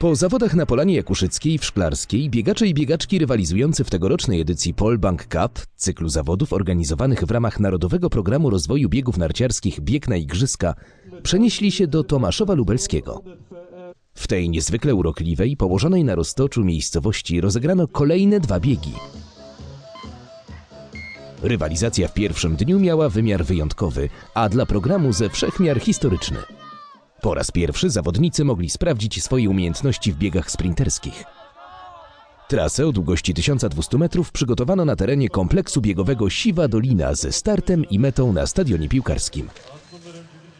Po zawodach na Polanie Jakuszyckiej w Szklarskiej biegacze i biegaczki rywalizujący w tegorocznej edycji Polbank Cup, cyklu zawodów organizowanych w ramach Narodowego Programu Rozwoju Biegów Narciarskich Bieg na Igrzyska, przenieśli się do Tomaszowa Lubelskiego. W tej niezwykle urokliwej, położonej na roztoczu miejscowości rozegrano kolejne dwa biegi. Rywalizacja w pierwszym dniu miała wymiar wyjątkowy, a dla programu ze wszechmiar historyczny. Po raz pierwszy zawodnicy mogli sprawdzić swoje umiejętności w biegach sprinterskich. Trasę o długości 1200 metrów przygotowano na terenie kompleksu biegowego Siwa Dolina ze startem i metą na stadionie piłkarskim.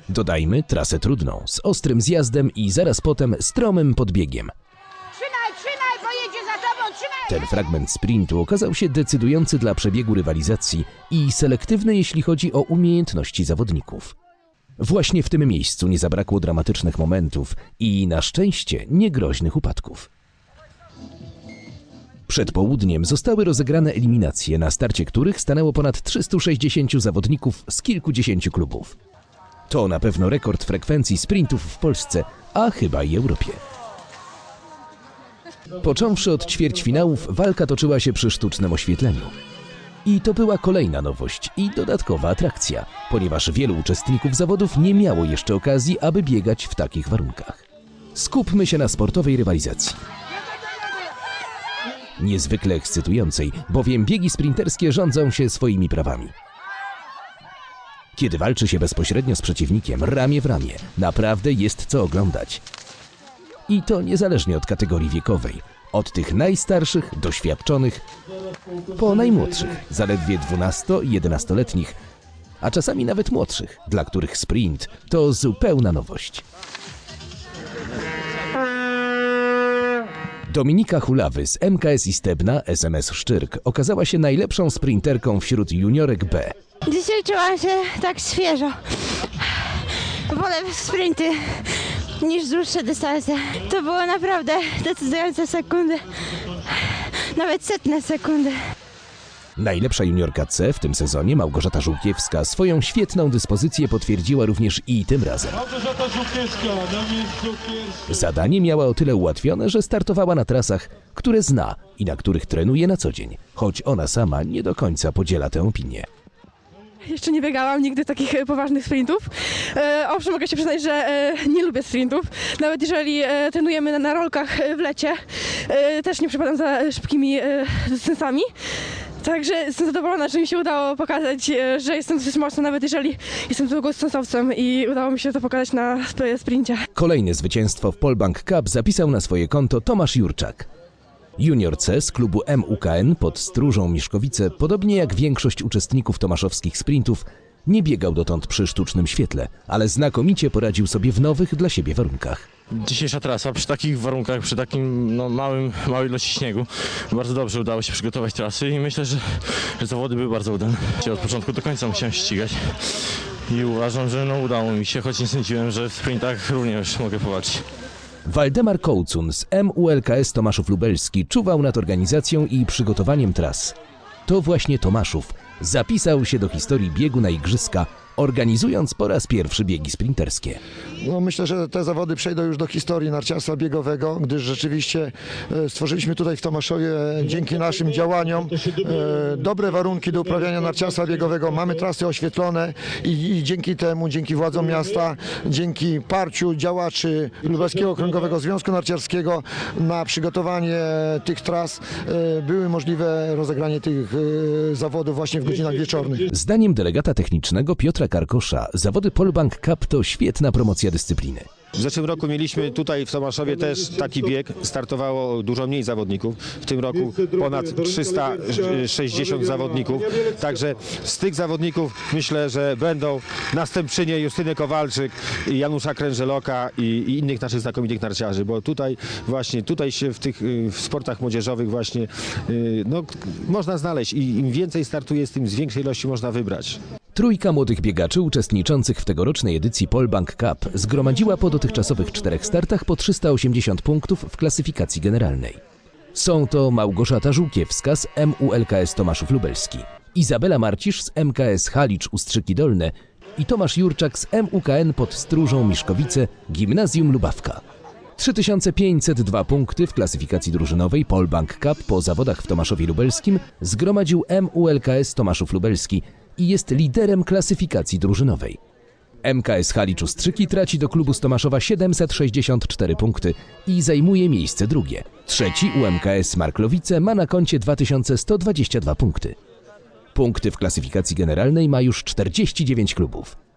Dodajmy trasę trudną, z ostrym zjazdem i zaraz potem stromym podbiegiem. Trzymaj, trzymaj, bo jedzie za tobą, trzymaj! Ten fragment sprintu okazał się decydujący dla przebiegu rywalizacji i selektywny, jeśli chodzi o umiejętności zawodników. Właśnie w tym miejscu nie zabrakło dramatycznych momentów i na szczęście niegroźnych upadków. Przed południem zostały rozegrane eliminacje, na starcie których stanęło ponad 360 zawodników z kilkudziesięciu klubów. To na pewno rekord frekwencji sprintów w Polsce, a chyba i Europie. Począwszy od ćwierćfinałów, walka toczyła się przy sztucznym oświetleniu. I to była kolejna nowość i dodatkowa atrakcja, ponieważ wielu uczestników zawodów nie miało jeszcze okazji, aby biegać w takich warunkach. Skupmy się na sportowej rywalizacji. Niezwykle ekscytującej, bowiem biegi sprinterskie rządzą się swoimi prawami. Kiedy walczy się bezpośrednio z przeciwnikiem, ramię w ramię, naprawdę jest co oglądać. I to niezależnie od kategorii wiekowej. Od tych najstarszych, doświadczonych, po najmłodszych, zaledwie 12 i 11-letnich, a czasami nawet młodszych, dla których sprint to zupełna nowość. Dominika Hulawy z MKS Istebna, SMS Szczyrk, okazała się najlepszą sprinterką wśród juniorek B. Dzisiaj czułam się tak świeżo. Wolę sprinty niż dłuższe dystanse. To było naprawdę decydujące sekundy. Nawet setne sekundy. Najlepsza juniorka C w tym sezonie, Małgorzata Żółkiewska, swoją świetną dyspozycję potwierdziła również i tym razem. Małgorzata Żółkiewska. Zadanie miała o tyle ułatwione, że startowała na trasach, które zna i na których trenuje na co dzień, choć ona sama nie do końca podziela tę opinię. Jeszcze nie biegałam nigdy takich e, poważnych sprintów. E, owszem, mogę się przyznać, że e, nie lubię sprintów. Nawet jeżeli e, trenujemy na, na rolkach e, w lecie, e, też nie przepadam za szybkimi dystansami. Także jestem zadowolona, że mi się udało pokazać, że jestem dosyć mocna, nawet jeżeli jestem długodystansowcem i udało mi się to pokazać na sp- sprincie. Kolejne zwycięstwo w Polbank Cup zapisał na swoje konto Tomasz Jurczak. Junior C z klubu MUKN pod Stróżą Miszkowice, podobnie jak większość uczestników tomaszowskich sprintów, nie biegał dotąd przy sztucznym świetle, ale znakomicie poradził sobie w nowych dla siebie warunkach. Dzisiejsza trasa przy takich warunkach, przy takim no, małym, małej ilości śniegu bardzo dobrze udało się przygotować trasy i myślę, że, że zawody były bardzo udane. Od początku do końca musiałem ścigać i uważam, że no, udało mi się, choć nie sądziłem, że w sprintach również mogę powalczyć. Waldemar Kołcun z MULKS Tomaszów Lubelski czuwał nad organizacją i przygotowaniem tras. To właśnie Tomaszów zapisał się do historii biegu na igrzyska, organizując po raz pierwszy biegi sprinterskie. No, myślę, że te zawody przejdą już do historii narciarstwa biegowego, gdyż rzeczywiście e, stworzyliśmy tutaj w Tomaszowie e, dzięki naszym działaniom e, dobre warunki do uprawiania narciarstwa biegowego. Mamy trasy oświetlone i, i dzięki temu, dzięki władzom miasta, dzięki parciu działaczy Lubelskiego Okręgowego Związku Narciarskiego na przygotowanie tych tras były możliwe rozegranie tych zawodów właśnie w godzinach wieczornych. Zdaniem delegata technicznego Piotra Karkosza, zawody Polbank Cup to świetna promocja dyscypliny. W zeszłym roku mieliśmy tutaj w Tomaszowie też taki bieg. Startowało dużo mniej zawodników. W tym roku ponad 360 zawodników. Także z tych zawodników myślę, że będą następczynie Justyny Kowalczyk, Janusza Krężeloka i, i innych naszych znakomitych narciarzy, bo tutaj właśnie, tutaj się w tych y, w sportach młodzieżowych właśnie y, no, można znaleźć i im więcej startuje, tym z większej ilości można wybrać. Trójka młodych biegaczy uczestniczących w tegorocznej edycji Polbank Cup zgromadziła po dotychczasowych czterech startach po 380 punktów w klasyfikacji generalnej. Są to Małgorzata Żółkiewska z MULKS Tomaszów Lubelski, Izabela Marcisz z MKS Halicz Ustrzyki Dolne i Tomasz Jurczak z MUKN pod Stróżą Miszkowice Gimnazjum Lubawka. 3502 punkty w klasyfikacji drużynowej Polbank Cup po zawodach w Tomaszowie Lubelskim zgromadził MULKS Tomaszów Lubelski i jest liderem klasyfikacji drużynowej. MKS Halicz Ustrzyki traci do klubu z Tomaszowa 764 punkty i zajmuje miejsce drugie. Trzeci UMKS Marklowice ma na koncie 2122 punkty. Punkty w klasyfikacji generalnej ma już 49 klubów.